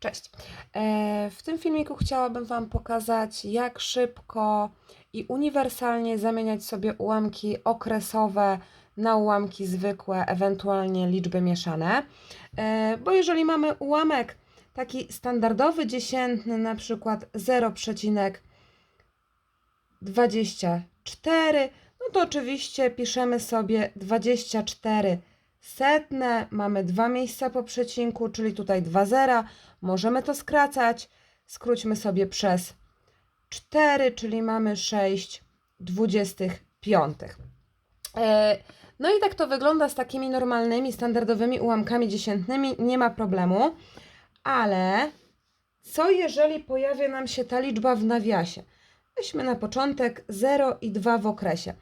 Cześć. E, W tym filmiku chciałabym Wam pokazać, jak szybko i uniwersalnie zamieniać sobie ułamki okresowe na ułamki zwykłe, ewentualnie liczby mieszane. E, Bo jeżeli mamy ułamek taki standardowy, dziesiętny, na przykład 0,24, no to oczywiście piszemy sobie 24 setne, mamy dwa miejsca po przecinku, czyli tutaj dwa zera. Możemy to skracać. Skróćmy sobie przez 4, czyli mamy 6 25. E, No i tak to wygląda z takimi normalnymi, standardowymi ułamkami dziesiętnymi. Nie ma problemu. Ale co jeżeli pojawia nam się ta liczba w nawiasie? Weźmy na początek 0 i 2 w okresie.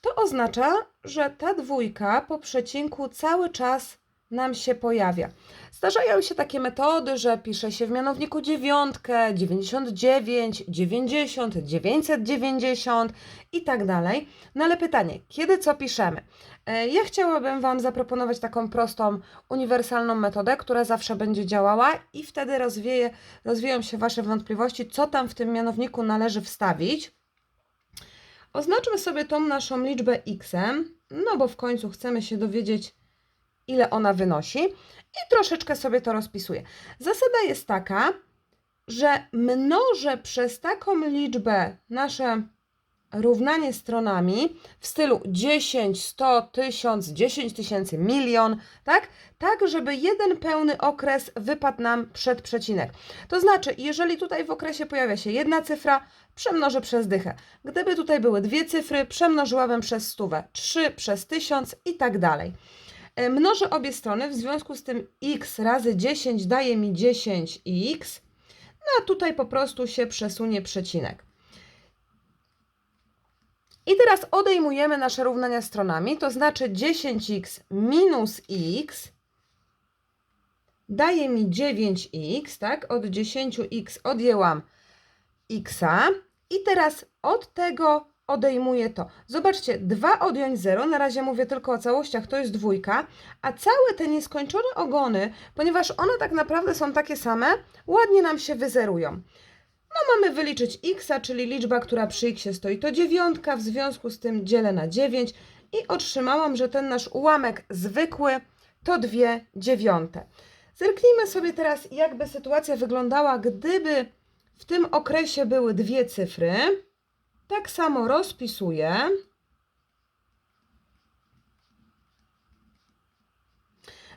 To oznacza, że ta dwójka po przecinku cały czas nam się pojawia. Zdarzają się takie metody, że pisze się w mianowniku dziewiątkę, 99, 90, 990 i tak dalej. No ale pytanie, kiedy co piszemy? E, Ja chciałabym Wam zaproponować taką prostą, uniwersalną metodę, która zawsze będzie działała i wtedy rozwieje, rozwieją się Wasze wątpliwości, co tam w tym mianowniku należy wstawić. Oznaczmy sobie tą naszą liczbę x, no bo w końcu chcemy się dowiedzieć, ile ona wynosi i troszeczkę sobie to rozpisuję. Zasada jest taka, że mnożę przez taką liczbę nasze równanie stronami w stylu 10, 100, 1000, 10 tysięcy, milion, tak? Tak, żeby jeden pełny okres wypadł nam przed przecinek. To znaczy, jeżeli tutaj w okresie pojawia się jedna cyfra, przemnożę przez dychę. Gdyby tutaj były dwie cyfry, przemnożyłabym przez stówę, trzy przez tysiąc i tak dalej. E, Mnożę obie strony, w związku z tym x razy 10 daje mi 10x, no a tutaj po prostu się przesunie przecinek. I teraz odejmujemy nasze równania stronami, to znaczy 10x minus x daje mi 9x, tak? Od 10x odjęłam x i teraz od tego odejmuję to. Zobaczcie, 2 odjąć 0, na razie mówię tylko o całościach, to jest dwójka, a całe te nieskończone ogony, ponieważ one tak naprawdę są takie same, ładnie nam się wyzerują. No mamy wyliczyć x, czyli liczba, która przy x stoi to dziewiątka, w związku z tym dzielę na 9 i otrzymałam, że ten nasz ułamek zwykły to 2 dziewiąte. Zerknijmy sobie teraz, jakby sytuacja wyglądała, gdyby w tym okresie były dwie cyfry. Tak samo rozpisuję.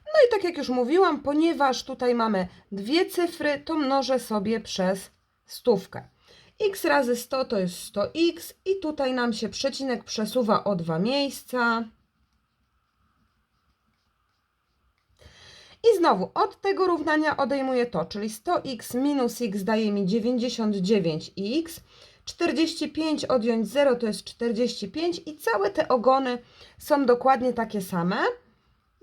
No i tak jak już mówiłam, ponieważ tutaj mamy dwie cyfry, to mnożę sobie przez stówkę. x razy 100 to jest 100x i tutaj nam się przecinek przesuwa o dwa miejsca. I znowu od tego równania odejmuję to, czyli 100x minus x daje mi 99x. 45 odjąć 0 to jest 45 i całe te ogony są dokładnie takie same.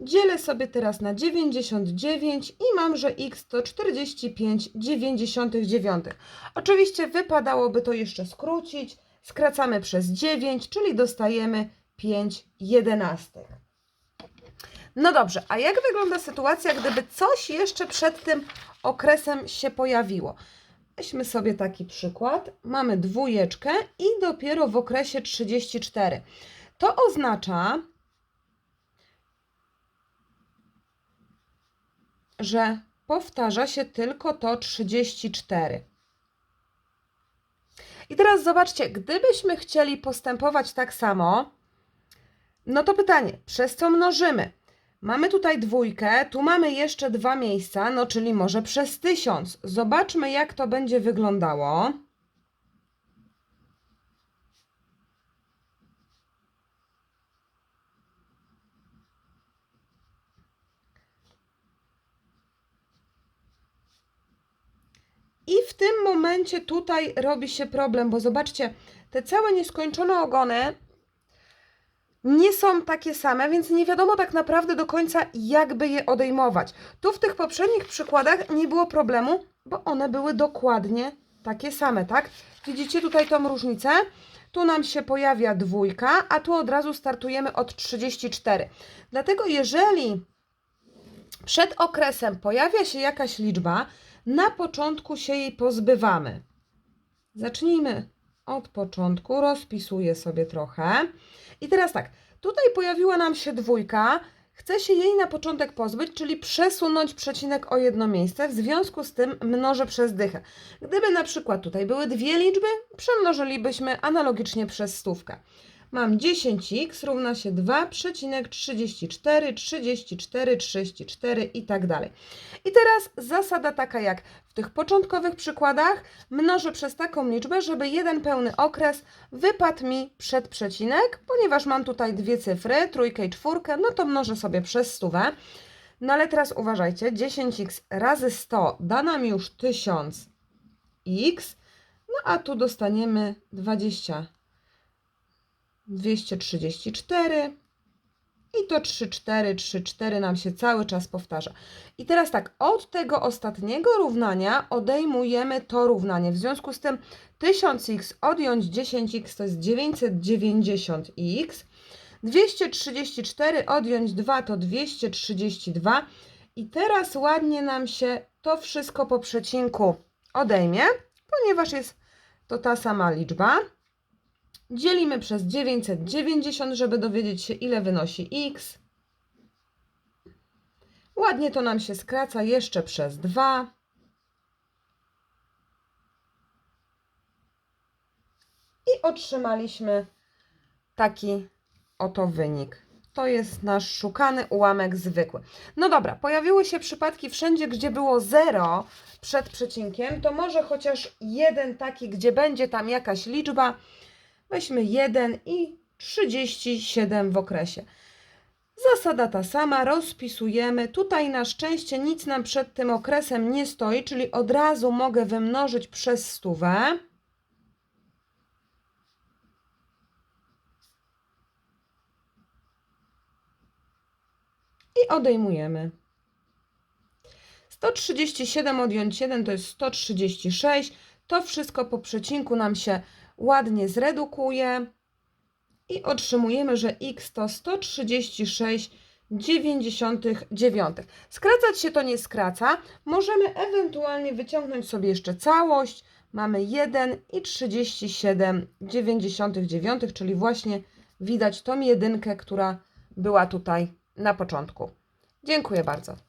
Dzielę sobie teraz na 99 i mam, że x to 45,99. Oczywiście wypadałoby to jeszcze skrócić. Skracamy przez 9, czyli dostajemy 5 jedenastek. No dobrze, a jak wygląda sytuacja, gdyby coś jeszcze przed tym okresem się pojawiło? Weźmy sobie taki przykład. Mamy dwójeczkę i dopiero w okresie 34. To oznacza, że powtarza się tylko to 34. I teraz zobaczcie, gdybyśmy chcieli postępować tak samo, no to pytanie, przez co mnożymy? Mamy tutaj dwójkę, tu mamy jeszcze dwa miejsca, no czyli może przez tysiąc. Zobaczmy, jak to będzie wyglądało. I w tym momencie tutaj robi się problem, bo zobaczcie, te całe nieskończone ogony nie są takie same, więc nie wiadomo tak naprawdę do końca, jakby je odejmować. Tu w tych poprzednich przykładach nie było problemu, bo one były dokładnie takie same, tak? Widzicie tutaj tą różnicę? Tu nam się pojawia dwójka, a tu od razu startujemy od 34. Dlatego jeżeli Przed okresem pojawia się jakaś liczba, na początku się jej pozbywamy. Zacznijmy od początku, rozpisuję sobie trochę. I teraz tak, tutaj pojawiła nam się dwójka, chcę się jej na początek pozbyć, czyli przesunąć przecinek o jedno miejsce, w związku z tym mnożę przez dychę. Gdyby na przykład tutaj były dwie liczby, przemnożylibyśmy analogicznie przez stówkę. Mam 10x równa się 2,34, 34, 34 i tak dalej. I teraz zasada taka jak w tych początkowych przykładach mnożę przez taką liczbę, żeby jeden pełny okres wypadł mi przed przecinek, ponieważ mam tutaj dwie cyfry, trójkę i czwórkę, no to mnożę sobie przez stówę. No ale teraz uważajcie, 10x razy 100 da nam już 1000x, no a tu dostaniemy 20 234 i to 3, 4, 3, 4 nam się cały czas powtarza. I teraz tak, od tego ostatniego równania odejmujemy to równanie. W związku z tym 1000x odjąć 10x to jest 990x. 234 odjąć 2 to 232. I teraz ładnie nam się to wszystko po przecinku odejmie, ponieważ jest to ta sama liczba. Dzielimy przez 990, żeby dowiedzieć się, ile wynosi x. Ładnie to nam się skraca jeszcze przez 2. I otrzymaliśmy taki oto wynik. To jest nasz szukany ułamek zwykły. No dobra, pojawiły się przypadki wszędzie, gdzie było 0 przed przecinkiem, to może chociaż jeden taki, gdzie będzie tam jakaś liczba, Weźmy 1 i 37 w okresie. Zasada ta sama, rozpisujemy. Tutaj na szczęście nic nam przed tym okresem nie stoi, czyli od razu mogę wymnożyć przez stówę. I odejmujemy. 137 odjąć 1 to jest 136. To wszystko po przecinku nam się ładnie zredukuje i otrzymujemy, że x to 136,99. Skracać się to nie skraca. Możemy ewentualnie wyciągnąć sobie jeszcze całość. Mamy 1,37,99, czyli właśnie widać tą jedynkę, która była tutaj na początku. Dziękuję bardzo.